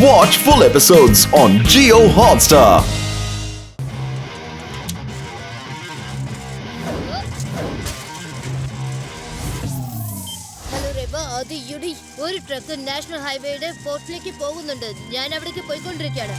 Watch full episodes on Geo Hotstar. Hello Reba അത് UD ഒരു truck national ഹൈവേയുടെ പോർട്ടിലേക്ക് പോകുന്നുണ്ട്. ഞാൻ അവിടേക്ക് പോയിക്കൊണ്ടിരിക്കുകയാണ്.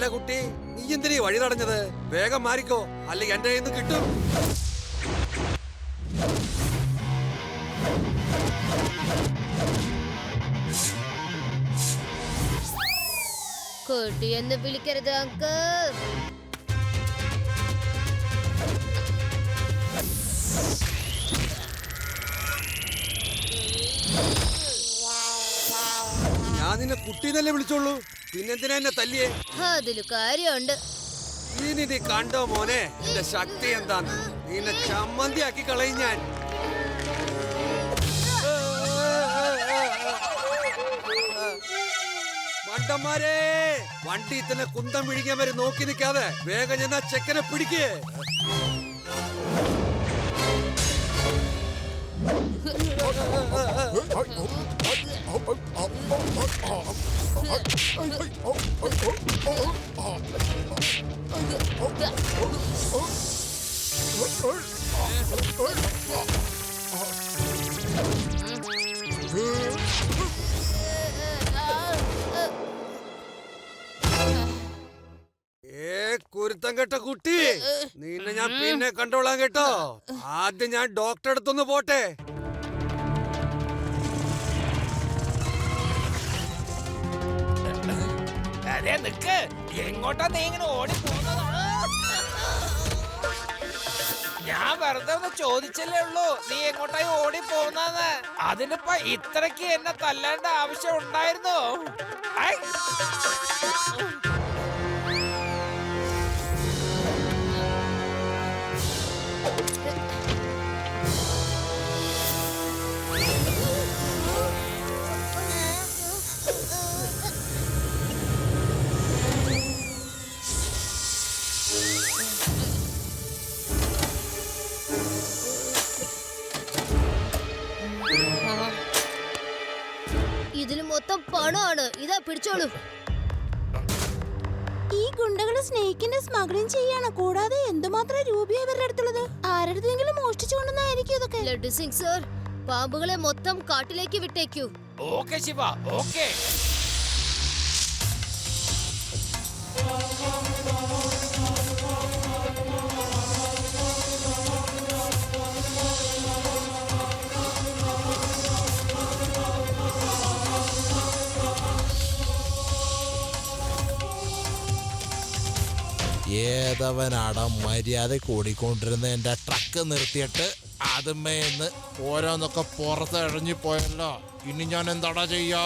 അല്ല കുട്ടി നീ എന്തിനീ വഴി തടഞ്ഞത് വേഗം മാറിക്കോ അല്ലെങ്കിൽ എന്റെ കയ്യിൽ നിന്ന് കിട്ടും. കുട്ടിയെന്ന് വിളിക്കരുത് അങ്ക ഞാൻ നിന്നെ കുട്ടീന്നല്ലേ വിളിച്ചോളൂ. പിന്നെന്തിനാ എന്നെ തല്ലിയേ അതിൽ കാര്യമുണ്ട് ഇനി നീ കണ്ടോ മോനെ എന്റെ ശക്തി എന്താന്ന് നിന്നെ ചമ്മന്തിയാക്കി കളയും ഞാൻ മണ്ടന്മാരെ വണ്ടി തന്നെ കുന്തം പിടിക്കാൻ വരെ നോക്കി നിൽക്കാതെ വേഗം ഞാൻ ആ ചെക്കനെ പിടിക്കേ ഏ കുരുത്തം കെട്ട കുട്ടി. നിന്നെ ഞാൻ പിന്നെ കണ്ടോളാം കേട്ടോ. ആദ്യം ഞാൻ ഡോക്ടറെ അടുത്തൊന്ന് പോട്ടെ. നിക്ക്. എങ്ങോട്ടാ നീ ഇങ്ങനെ ഓടി പോകുന്നതാണ് ഞാൻ വെറുതെ ഒന്ന് ചോദിച്ചല്ലേ ഉള്ളൂ. നീ എങ്ങോട്ടായി ഓടി പോകുന്ന അതിനിപ്പോ ഇത്രക്ക് എന്നെ തല്ലേണ്ട ആവശ്യം ഉണ്ടായിരുന്നു? പണമാണ് ഇതാ പിടിച്ചോളൂ. ഈ ഗുണ്ടകൾ സ്നേഹിക്കിന്റെ സ്മഗ്ലിംഗ് ചെയ്യാണ്. കൂടാതെ എന്തുമാത്രം രൂപയാ ഇവരുടെ അടുത്തുള്ളത്? ആരുടെങ്കിലും മോഷ്ടിച്ചു കൊണ്ടുവന്നായിരിക്കും ഇതൊക്കെ. ലഡു സിംഗ് സർ പാമ്പുകളെ മൊത്തം കാട്ടിലേക്ക് വിട്ടേക്കൂ. ഓക്കെ ശിവ. ഓക്കെ. ഏതവനാടാ മര്യാദയ്ക്ക് ഓടിക്കൊണ്ടിരുന്ന എന്റെ ട്രക്ക് നിർത്തിയിട്ട് അതുമേന്ന് ഓരോന്നൊക്കെ പുറത്ത് എഴഞ്ഞു പോയല്ലോ ഇനി ഞാൻ എന്താടാ ചെയ്യാ.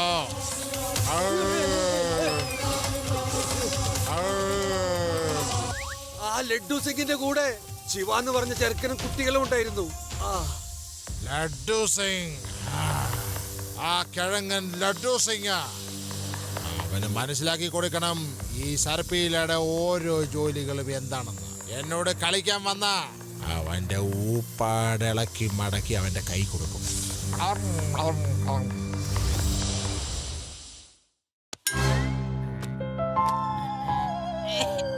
ആ ലഡ്ഡു സിംഗിന്റെ കൂടെ ശിവ എന്ന് പറഞ്ഞ ചെറുക്കനും കുട്ടികളും ഉണ്ടായിരുന്നു ലഡു ലഡ്ഡു സിംഗ് ആ. ആ കിഴങ്ങൻ ലഡ്ഡു സിംഗ് അവന് മനസ്സിലാക്കി കൊടുക്കണം. ഈ സർപ്പിയിലയുടെ ഓരോ ജോലികളും എന്താണെന്ന്. എന്നോട് കളിക്കാൻ വന്ന. അവന്റെ ഊപ്പാടിളക്കി മടക്കി അവന്റെ കൈ കൊടുക്കും.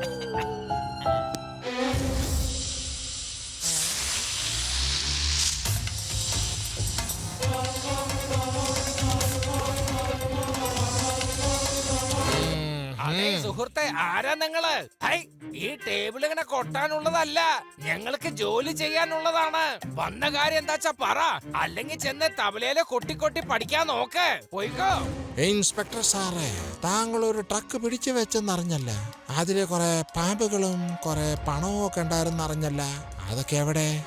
ആരാ നിങ്ങൾ? ഹൈ ഈ ടേബിൾ ഇങ്ങനെ കൊട്ടാനുള്ളതല്ല. ഞങ്ങൾക്ക് ജോലി ചെയ്യാനുള്ളതാണ്. വന്ന കാര്യം എന്താച്ചാ പറ. അല്ലെങ്കിൽ ചെന്ന് തബലയിലെ കൊട്ടി കൊട്ടി പഠിക്കാൻ നോക്ക്. പോയിക്കോ. ഇൻസ്പെക്ടർ സാറേ താങ്കൾ ഒരു ട്രക്ക് പിടിച്ചു വെച്ചെന്നറിഞ്ഞല്ല. അതിലെ കുറെ പാമ്പുകളും കുറെ പണവും ഒക്കെ ഉണ്ടായിരുന്നറിഞ്ഞല്ല. അതൊക്കെ എവിടെ?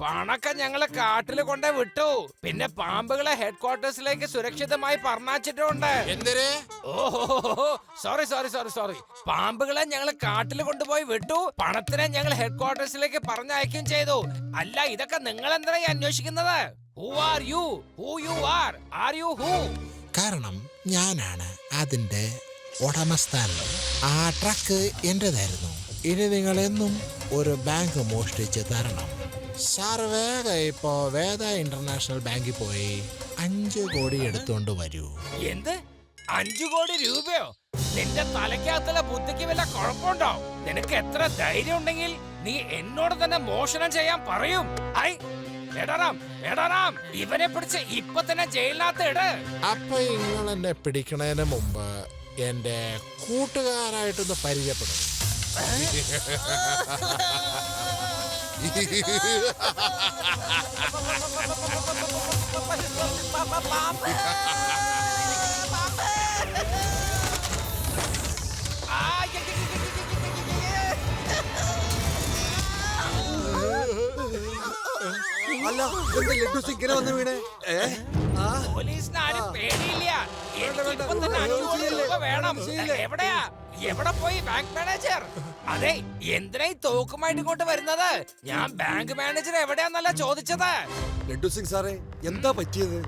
പണൊക്കെ ഞങ്ങളെ കാട്ടിൽ കൊണ്ടേ വിട്ടു. പിന്നെ പാമ്പുകളെ ഹെഡ് ക്വാർട്ടേഴ്സിലേക്ക് സുരക്ഷിതമായി പറഞ്ഞാച്ചിട്ടുണ്ട് എന്തിന്? ഓഹോ സോറി സോറി സോറി സോറി. പാമ്പുകളെ ഞങ്ങൾ കാട്ടിൽ കൊണ്ടുപോയി വിട്ടു. പണത്തിനെ ഞങ്ങൾ ഹെഡ് ക്വാർട്ടേഴ്സിലേക്ക് പറഞ്ഞയക്കുകയും ചെയ്തു. അല്ല ഇതൊക്കെ നിങ്ങൾ എന്തിനായി അന്വേഷിക്കുന്നത്? Who are you who you are are you who കാരണം ഞാനാണ് അതിന്റെ ഉടമസ്ഥൻ. ആ ട്രക്ക് എന്റേതായിരുന്നു ഇനി നിങ്ങൾ എന്നും ഒരു ബാങ്ക് മോഷ്ടിച്ച് തരണം. സാർ വേഗം ഇപ്പോ വേദ ഇന്റർനാഷണൽ ബാങ്കിൽ പോയി അഞ്ചു കോടി എടുത്തുകൊണ്ട് വരൂ. എന്ത്? അഞ്ചു കോടി രൂപയോ? നിന്റെ തലയ്ക്കകത്തുള്ള ബുദ്ധിക്ക് വല്ല കുഴപ്പമുണ്ടോ? നിനക്ക് എത്ര ധൈര്യം ഉണ്ടെങ്കിൽ നീ എന്നോട് തന്നെ മോഷണം ചെയ്യാൻ പറയും. ഐ എടാറാം എടാറാം ഇവനെ പിടിച്ച് ഇപ്പൊ തന്നെ ജയിലിനകത്ത് ഇട്. അപ്പൊ നിങ്ങൾ എന്നെ പിടിക്കണതിന് മുമ്പ് എന്റെ കൂട്ടുകാരായിട്ടൊന്ന് പരിചയപ്പെടും. അല്ല ലഡ്ഡൂസ് ഇങ്ങനെ വന്ന് വീണേ? ഏ? ആരും പേടിയില്ല. എനിക്ക് ഇപ്പൊ തന്നെ അഞ്ചു കോടി രൂപ വേണം. എവിടെയാ? എവിടെ പോയി ബാങ്ക് മാനേജർ അതെ എന്തിനാ ഈ തോക്കുമായിട്ട് ഇങ്ങോട്ട് വരുന്നത്? ഞാൻ ബാങ്ക് മാനേജർ എവിടെയാന്നല്ല ചോദിച്ചത്. ലഡു സിംഗ് സാറേ എന്താ പറ്റിയത്?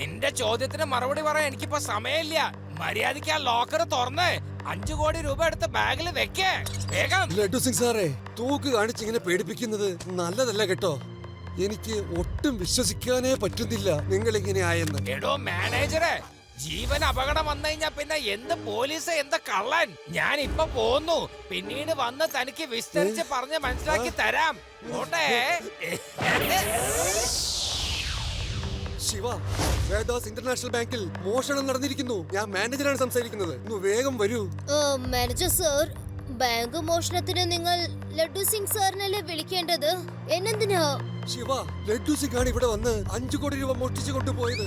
നിന്റെ ചോദ്യത്തിന് മറുപടി പറയാൻ എനിക്കിപ്പോ സമയമില്ല. മര്യാദയ്ക്ക് ആ ലോക്കർ തുറന്ന് അഞ്ചു കോടി രൂപ എടുത്ത് ബാഗിൽ വെക്കേ. വേഗം. ലഡു സിംഗ് സാറേ തൂക്ക് കാണിച്ച് ഇങ്ങനെ പേടിപ്പിക്കുന്നത് നല്ലതല്ല കേട്ടോ. എനിക്ക് ഒട്ടും വിശ്വസിക്കാനേ പറ്റുന്നില്ല. നിങ്ങൾ ഇങ്ങനെ ആയെന്ന് എടോ മാനേജറെ ജീവൻ അപകടം വന്നു കഴിഞ്ഞാ പിന്നെ എന്ത് പോലീസ് എന്ത് കള്ളൻ? ഞാൻ ഇപ്പൊ പോന്നു. പിന്നീട് വന്ന് തനിക്ക് വിസ്തരിച്ച് പറഞ്ഞ് മനസ്സിലാക്കി തരാം. ശിവ വേദാസ് ഇന്റർനാഷണൽ ബാങ്കിൽ മോഷണം നടന്നിരിക്കുന്നു. ഞാൻ മാനേജറാണ് സംസാരിക്കുന്നത്. ഒന്ന് വേഗം വരൂ. ഓ, മാനേജർ സർ. ബാങ്ക് മോഷണത്തിന് നിങ്ങൾ ലഡു സിംഗ് സാറിനല്ലേ വിളിക്കേണ്ടത്? എന്നെന്തിനാ? ശിവ ലഡു സിംഗ് ആണ് ഇവിടെ വന്ന് അഞ്ചു കോടി രൂപ മോഷ്ടിച്ചു കൊണ്ടുപോയത്.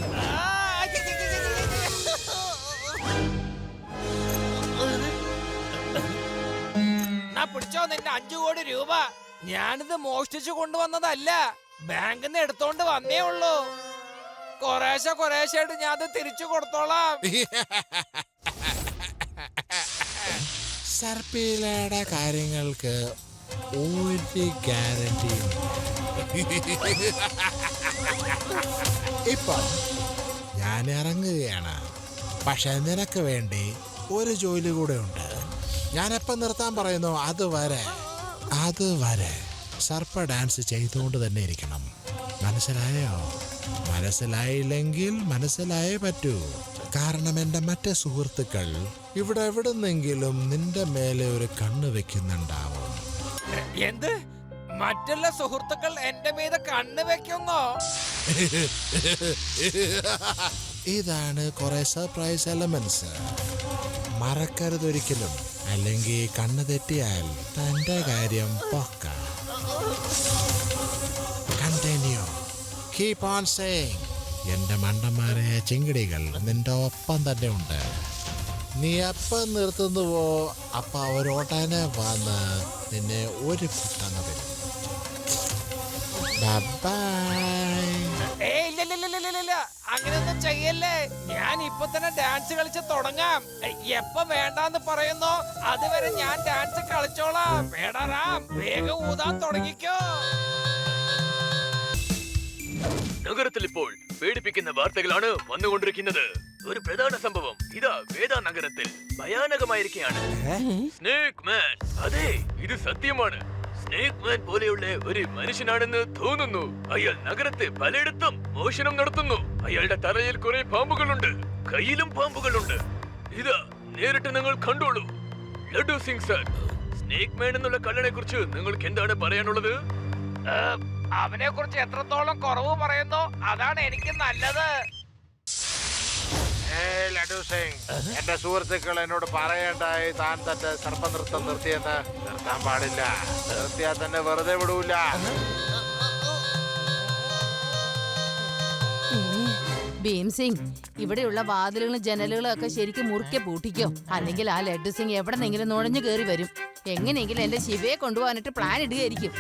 എന്നാ പിടിച്ചോ നിന്റെ അഞ്ചു കോടി രൂപ. ഞാനിത് മോഷ്ടിച്ചു കൊണ്ടുവന്നതല്ല. ബാങ്കിൽ നിന്ന് എടുത്തോണ്ട് വന്നേ ഉള്ളൂ. കൊറേശ്ശെ കൊറേശ്ശായിട്ട് ഞാൻ അത് തിരിച്ചു കൊടുത്തോളാം. സർപ്പിലയുടെ കാര്യങ്ങൾക്ക് ഒരു ഗ്യാരണ്ടി ഇപ്പൊ ഞാൻ ഇറങ്ങുകയാണ്. പക്ഷെ നിനക്ക് വേണ്ടി ഒരു ജോലി കൂടെ ഉണ്ട്. ഞാൻ എപ്പം നിർത്താൻ പറയുന്നു അതുവരെ അതുവരെ സർപ്പ ഡാൻസ് ചെയ്തുകൊണ്ട് തന്നെ ഇരിക്കണം. മനസ്സിലായോ? മനസ്സിലായില്ലെങ്കിൽ മനസ്സിലായേ പറ്റൂ. കാരണം എന്റെ മറ്റേ സുഹൃത്തുക്കൾ ഇവിടെ എവിടുന്നെങ്കിലും നിന്റെ മേലെ ഒരു കണ്ണ് വെക്കുന്നുണ്ടാവും. എന്ത്? മറ്റുള്ള സുഹൃത്തുക്കൾ എന്റെ മീതെ കണ്ണ് വെക്കുന്നോ? ഇതാണ് കുറെ സർപ്രൈസ് എലമെന്റ്സ് മറക്കരുത് ഒരിക്കലും. അല്ലെങ്കിൽ കണ്ണ് തെറ്റിയാൽ തന്റെ കാര്യം പൊക്ക. കണ്ടിന്യൂ കീപ് ഓൺ സേയിങ് എന്റെ മണ്ടന്മാരെ ചിങ്കിടികൾ നിന്റെ ഒപ്പം തന്നെ ഉണ്ട്. നീ എപ്പം നിർത്തുന്നുവോ അപ്പ അവരോടനെ വന്ന് നിന്നെ ഒരു കുത്തങ്ങ തരും അങ്ങനെയൊന്നും ചെയ്യല്ലേ. ഞാൻ ഇപ്പൊ തന്നെ ഡാൻസ് കളിച്ച് തുടങ്ങാം. എപ്പൊ എപ്പോ വേണ്ടാന്ന് പറയുന്നോ അതുവരെ ഞാൻ ഡാൻസ് കളിച്ചോളാം. വേടാറാം വേഗം ഊതാൻ തുടങ്ങിക്കോ. നഗരത്തിൽ ഇപ്പോൾ പേടിപ്പിക്കുന്ന വാർത്തകളാണ് വന്നുകൊണ്ടിരിക്കുന്നത്. ഒരു പ്രധാന സംഭവം. ഇതാ വേദ നഗരത്തിൽ ഭയാനകമായിരിക്കുകയാണ് സ്നേക് മാൻ. അതെ ഇത് സത്യമാണ്. സ്നേക് മാൻ പോലെയുള്ള ഒരു മനുഷ്യനാണെന്ന് തോന്നുന്നു. അയാൾ നഗരത്തെ പലയിടത്തും മോഷണം നടത്തുന്നു. അയാളുടെ തലയിൽ കുറെ പാമ്പുകളുണ്ട്. കയ്യിലും പാമ്പുകളുണ്ട്. ഇതാ നേരിട്ട് നിങ്ങൾ കണ്ടോളൂ. Laddu Singh sir snake man എന്നുള്ള കള്ളനെ കുറിച്ച് നിങ്ങൾക്ക് എന്താണ് പറയാനുള്ളത്? അവനെ കുറിച്ച് എത്രത്തോളം കുറവ് പറയുന്നോ അതാണ് എനിക്ക് നല്ലത്. ലഡു സിംഗ് എന്റെ സുഹൃത്തുക്കൾ എന്നോട് പറയണ്ടായി താൻ തന്റെ സർപ്പനൃത്തം നിർത്തിയെന്ന് നിർത്താൻ പാടില്ല. നിർത്തിയാൽ തന്നെ വെറുതെ വിടൂല. ഭീം സിംഗ് ഇവിടെയുള്ള വാതിലുകളും ജനലുകളും ഒക്കെ ശരിക്കും മുറുക്കെ പൂട്ടിക്കോ. അല്ലെങ്കിൽ ആ ലഡ്ഡു സിംഗ് എവിടെ എവിടെന്നെങ്കിലും നുഴഞ്ഞു കയറി വരും. എങ്ങനെയെങ്കിലും എന്റെ ശിവയെ കൊണ്ടുപോകാനായിട്ട് പ്ലാൻ ഇടുകയായിരിക്കും.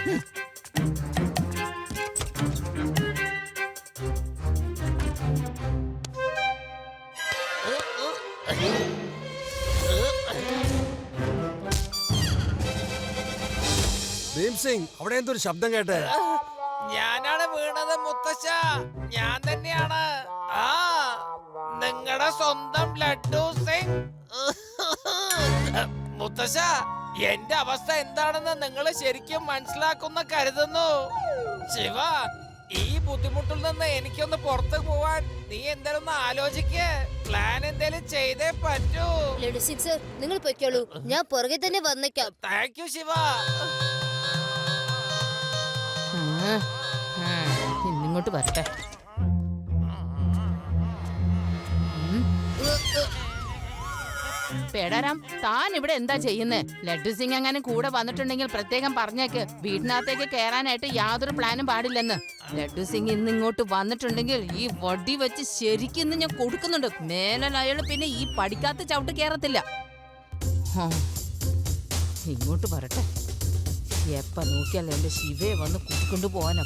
ഭീംസിംഗ് അവിടെ എന്തൊരു ശബ്ദം കേട്ടെ? ഞാനാണ് വീണത് മുത്തശ്ശ. ഞാൻ തന്നെയാണ്. ആ നിങ്ങളുടെ സ്വന്തം ലഡ്ഡു സിംഗ്. മുത്തശ്ശ എന്റെ അവസ്ഥ എന്താണെന്ന് നിങ്ങൾ ശരിക്കും മനസ്സിലാക്കുന്ന കരുതുന്നു. ശിവ ഈ ബുദ്ധിമുട്ടിൽ നിന്ന് എനിക്കൊന്ന് പുറത്തു പോവാൻ നീ എന്തായാലും ആലോചിക്ക്. പ്ലാൻ എന്തേലും ചെയ്തേ പറ്റൂ. ലഡു സിക്സ് നിങ്ങൾ പൊയ്ക്കോളൂ. ഞാൻ പുറകെ തന്നെ വന്നേക്കാം. Thank you Shiva. ഇന്നിങ്ങോട്ട് വരട്ടെ. പേടാരാം താൻ ഇവിടെ എന്താ ചെയ്യുന്നേ? ലഡ്ഡു സിംഗ് അങ്ങനെ കൂടെ വന്നിട്ടുണ്ടെങ്കിൽ പ്രത്യേകം പറഞ്ഞേക്ക്. വീടിനകത്തേക്ക് കയറാനായിട്ട് യാതൊരു പ്ലാനും പാടില്ലെന്ന്. ലഡ്ഡു സിംഗ് ഇന്ന് ഇങ്ങോട്ട് വന്നിട്ടുണ്ടെങ്കിൽ ഈ വടി വെച്ച് ശരിക്കും ഞാൻ കൊടുക്കുന്നുണ്ട്. മേലൽ അയാൾ പിന്നെ ഈ പഠിക്കാത്ത ചവിട്ട് കയറത്തില്ല ഇങ്ങോട്ട് വരട്ടെ. എപ്പ നോക്കിയാലും എന്റെ ശിവയെ വന്ന് കുത്തിക്കൊണ്ട് പോവാനോ.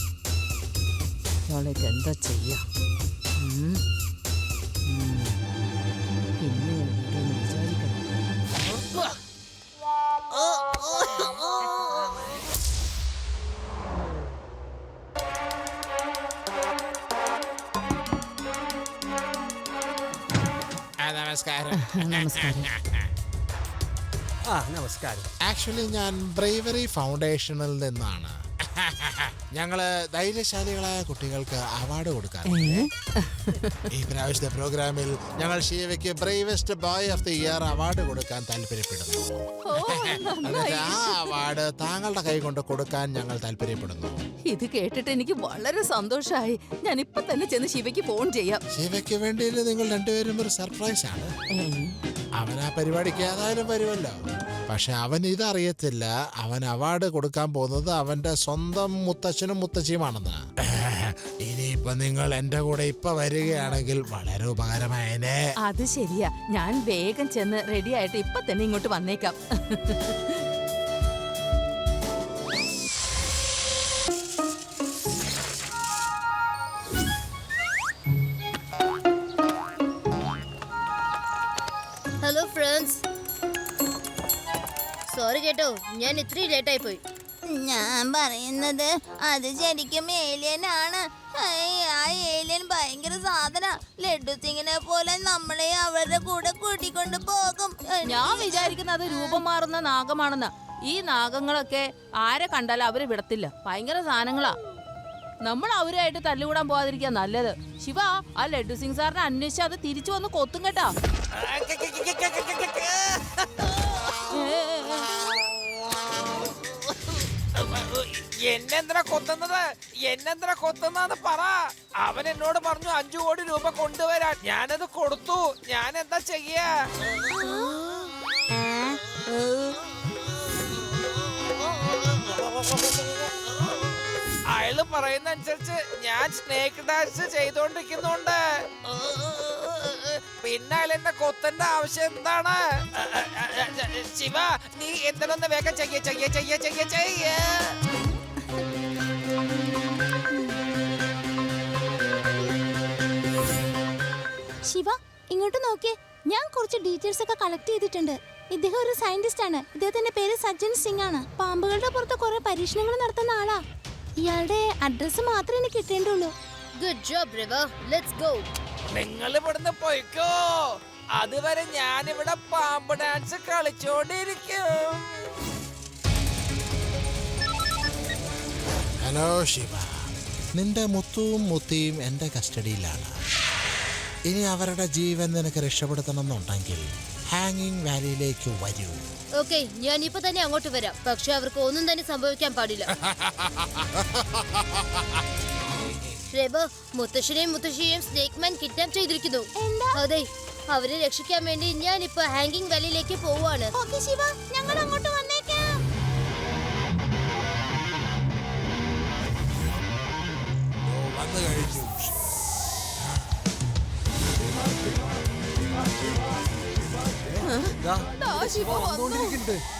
ഇയാളേക്ക് എന്താ ചെയ്യാം. ഇന്ന് ഞാൻ വിചാരിക്കണം. നമസ്കാരം. നമസ്കാരം. ആ നമസ്കാരം. ആക്ച്വലി ഞാൻ ബ്രേവറി ഫൗണ്ടേഷനിൽ നിന്നാണ്. ഞങ്ങൾ ധൈര്യശാലികളായ കുട്ടികൾക്ക് അവാർഡ് കൊടുക്കാറുണ്ട്. ഈ പ്രാവശ്യത്തെ പ്രോഗ്രാമിൽ ഞങ്ങൾ ഷീവയ്ക്ക് bravest boy of the year award കൊടുക്കാൻ താല്പര്യപ്പെടുന്നു. എന്നിട്ട് ആ അവാർഡ് താങ്കളുടെ കൈ കൊണ്ട് കൊടുക്കാൻ ഞങ്ങൾ താല്പര്യപ്പെടുന്നു. ഇത് കേട്ടിട്ട് എനിക്ക് വളരെ സന്തോഷമായി ഞാൻ ഇപ്പൊ തന്നെ ചെന്ന് ശിവയ്ക്ക് ഫോൺ ചെയ്യാം. ശിവയ്ക്ക് വേണ്ടി നിങ്ങൾ രണ്ടുപേരും ഒരു സർപ്രൈസ് ആണ്. അവൻ ആ പരിപാടിക്ക് ഏതായാലും വരുമല്ലോ. പക്ഷെ അവൻ ഇതറിയത്തില്ല. അവൻ അവാർഡ് കൊടുക്കാൻ പോകുന്നത് അവന്റെ സ്വന്തം മുത്തച്ഛനും മുത്തച്ഛിയുമാണെന്ന് ഇനിയിപ്പൊ നിങ്ങൾ എന്റെ കൂടെ ഇപ്പൊ വരികയാണെങ്കിൽ വളരെ ഉപകാരമായേനെ. അത് ശരിയാ. ഞാൻ വേഗം ചെന്ന് റെഡി ആയിട്ട് ഇപ്പൊ തന്നെ ഇങ്ങോട്ട് വന്നേക്കാം. ഞാൻ ഇത്രയും ലേറ്റായി ആയി പോയി. ഞാൻ പറയുന്നത് അത് ശരിക്കും ഏലിയൻ ആണ്. ആ ഏലിയൻ ഭയങ്കര സാധന. ലഡു സിംഗിനെ പോലെ നമ്മളെ അവരുടെ കൂടെ കൂട്ടിക്കൊണ്ട് പോകും. ഞാൻ വിചാരിക്കുന്നത് അത് രൂപം മാറുന്ന നാഗമാണെന്ന്. ഈ നാഗങ്ങളൊക്കെ ആരെ കണ്ടാലും അവർ വിടത്തില്ല. ഭയങ്കര സാധനങ്ങളാ. നമ്മൾ അവരുമായിട്ട് തല്ലുകൂടാൻ പോകാതിരിക്കുക നല്ലത്. ശിവ ആ ലഡു സിംഗ് സാറിനെ അന്വേഷിച്ച് അത് തിരിച്ചു വന്ന് കൊത്തും കേട്ടാ. എന്നെന്തിനാ കൊത്തുന്നത്? എന്നെന്തിനാ കൊത്തുന്നതെന്ന് പറ. അവൻ എന്നോട് പറഞ്ഞു അഞ്ചു കോടി രൂപ കൊണ്ടുവരാൻ. ഞാനത് കൊടുത്തു. ഞാൻ എന്താ ചെയ്യ? അയാൾ പറയുന്ന അനുസരിച്ച് ഞാൻ സ്നേക്ക് ഡാൻസ് ചെയ്തോണ്ടിരിക്കുന്നുണ്ട്. പിന്നെ അയാൾ എന്നെ കൊത്തേണ്ട ആവശ്യം എന്താണ്? ശിവ നീ എന്തിനൊന്ന് വേഗം ചെയ്യ ചെയ്യ ചെയ്യ ചെയ്യ ചെയ്യ. ശിവ ഇങ്ങോട്ട് നോക്കിയേ. ഞാൻ കുറച്ച് ഡീറ്റെയിൽസ് ഒക്കെ കളക്ട് ചെയ്തിട്ടുണ്ട്. ഇദ്ദേഹം ഒരു സയന്റിസ്റ്റ് ആണ്. ഇദ്ദേഹത്തിന്റെ പേര് സജ്ജൻ സിംഗ് ആണ്. പാമ്പുകളുടെ പുറത്ത് കുറെ പരീക്ഷണങ്ങൾ നടത്തുന്ന ആളാ. ഇയാളുടെ അഡ്രസ് മാത്രമേ എനിക്ക് കിട്ടേണ്ടുള്ളൂ. Good job Riva let's go നിങ്ങൾ ഇവിടുന്ന് പോയിക്കോ. അതുവരെ ഇവിടെ പാമ്പ് ഡാൻസ് കളിച്ചോണ്ടിരിക്കും. ഹലോ ശിവ. നിന്റെ മുത്തുവും മുത്തിയും എന്റെ കസ്റ്റഡിയിലാണ്. ഇനി അവരുടെ ജീവൻ നിനക്ക് രക്ഷപ്പെടുത്തണമെന്നുണ്ടെങ്കിൽ ഹാങ്ങിങ് വാലിയിലേക്ക് വരൂ. ഓക്കെ ഞാൻ ഇപ്പൊ തന്നെ അങ്ങോട്ട് വരാം. പക്ഷെ അവർക്ക് ഒന്നും തന്നെ സംഭവിക്കാൻ പാടില്ല. മുത്തശ്ശിനെയും മുത്തശ്ശനെയും മുത്തശ്ശിയെയും സ്നേക് മാൻ കിഡ്നാപ്പ് ചെയ്തിരിക്കുന്നു. അതെ അവരെ രക്ഷിക്കാൻ വേണ്ടി ഞാൻ ഇപ്പൊ ഹാങ്ങിങ് വാലിയിലേക്ക് പോവാണ് ഓക്കെ ശിവ ഞങ്ങൾ അങ്ങോട്ട് വന്നു കഴിഞ്ഞു ദാ, ദാ ശിവ വന്നു. വന്നുകൊണ്ടിരിക്കുന്നുണ്ട് പിടിക്കവനെ മോനെ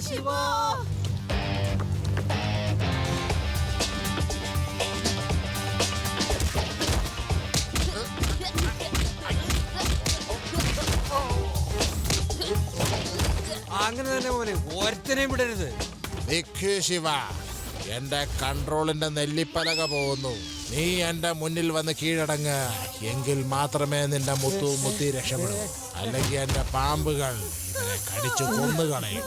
ശിവ. അങ്ങനെ തന്നെ മോനെ ഒരുത്തനെയും വിടരുത്. ശിവ എന്റെ കൺട്രോളിന്റെ നെല്ലിപ്പലക പോകുന്നു. നീ എന്റെ മുന്നിൽ വന്ന് കീഴടങ്ങ്. എങ്കിൽ മാത്രമേ നിന്റെ മുത്തു മുത്തി രക്ഷപ്പെടൂ അല്ലെങ്കിൽ എന്റെ പാമ്പുകൾ ഇവരെ കടിച്ചു കൊന്നുകളയും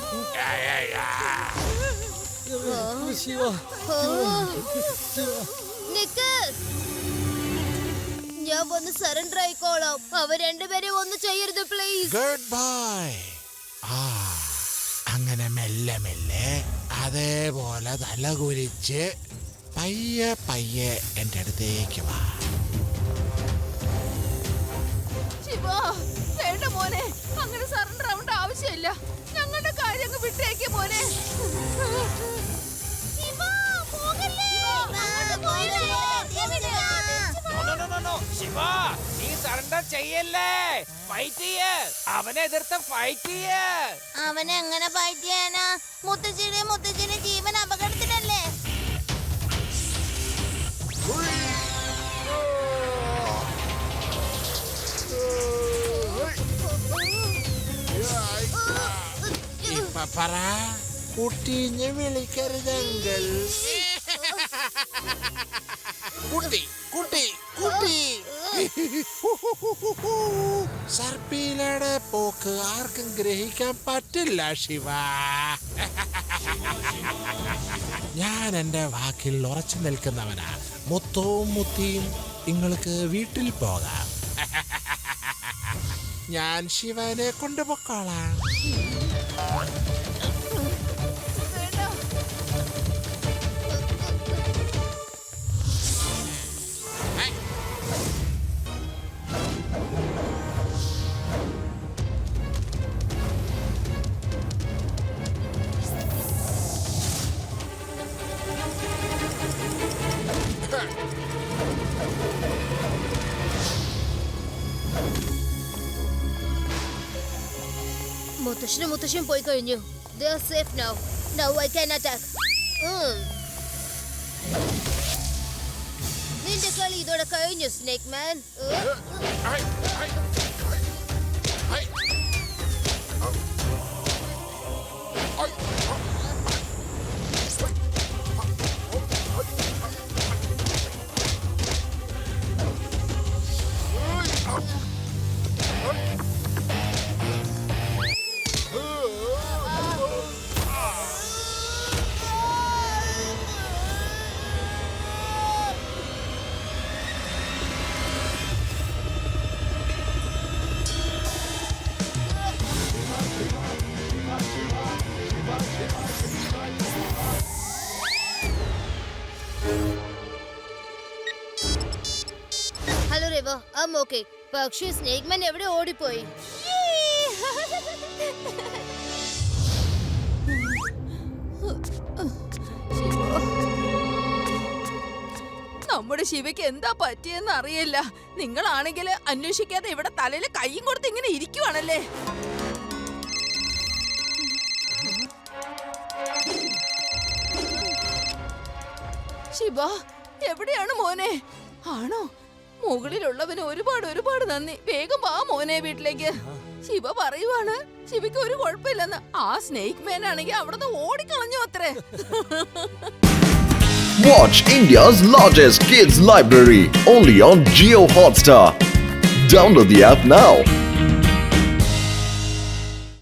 ഞാൻ വന്ന് സറണ്ടർ ആയിക്കോളാം. അവർ രണ്ടുപേരെ ഒന്ന് ചെയ്യരുത് പ്ലീസ് ഗുഡ് ബൈ ആ അങ്ങനെ മെല്ലെ മെല്ലെ അതേപോലെ തല കുരിച്ച് പയ്യെ പയ്യെ എന്റെ അടുത്തേക്ക് വാ. ശിവ വേണ്ട മോനെ. അങ്ങനെ സറണ്ടർ ആവേണ്ട ആവശ്യമില്ല. ഞങ്ങളുടെ കാര്യം അങ്ങ് വിട്ടേക്ക് മോനെ. No, no, no, no, no. Shiva നീ സറണ്ടർ ചെയ്യല്ലേ? ഫൈറ്റ് ചെയ്യ്. അവനെ എതിർത്ത് ഫൈറ്റ് ചെയ്യ്. അവനെ എങ്ങനെ ഫൈറ്റ് ചെയ്യാനാ? മുത്തശ്ശിയുടെ മുത്തശ്ശിയുടെ പറ കുട്ടിഞ്ഞ് വിളിക്കരുതങ്കൽ. കുട്ടി കുട്ടി കുട്ടി. സർപ്പീലയുടെ പോക്ക് ആർക്കും ഗ്രഹിക്കാൻ പറ്റില്ല ശിവ. ഞാൻ എന്റെ വാക്കിൽ ഉറച്ചു നിൽക്കുന്നവനാ. മുത്തവും മുത്തിയും നിങ്ങൾക്ക് വീട്ടിൽ പോകാം. ഞാൻ ശിവനെ കൊണ്ടുപോക്കോളാം. മുത്തശ്ശനും മുത്തശ്ശനും പോയി കഴിഞ്ഞു they are safe now now I can attack നിന്റെ കളി ഇതോടെ കഴിഞ്ഞു സ്നേക് മാൻ ആം ഓക്കെ പക്ഷേ സ്നേക്ക് മാൻ എവിടെ ഓടിപ്പോയി? നമ്മുടെ ശിവയ്ക്ക് എന്താ പറ്റിയെന്ന് അറിയില്ല. നിങ്ങളാണെങ്കിൽ അന്വേഷിക്കാതെ ഇവിടെ തലയിൽ കൈയും കൊടുത്ത് ഇങ്ങനെ ഇരിക്കുവാണല്ലേ? ശിവ എവിടെയാണ് മോനെ? ആണോ? മുകളിലുള്ളവന് ഒരുപാട് ഒരുപാട് നന്ദി വേഗം വാ മോനെ വീട്ടിലേക്ക് ശിവ പറയുവാണ് ശിവയ്ക്ക് ഒരു കുഴപ്പമില്ലെന്ന് ആ സ്നേക് മാൻ ആണെങ്കിൽ അവിടുന്ന് ഓടിക്കളഞ്ഞു അത്രേ Watch India's largest kids library only on Jio Hotstar. Download the app now.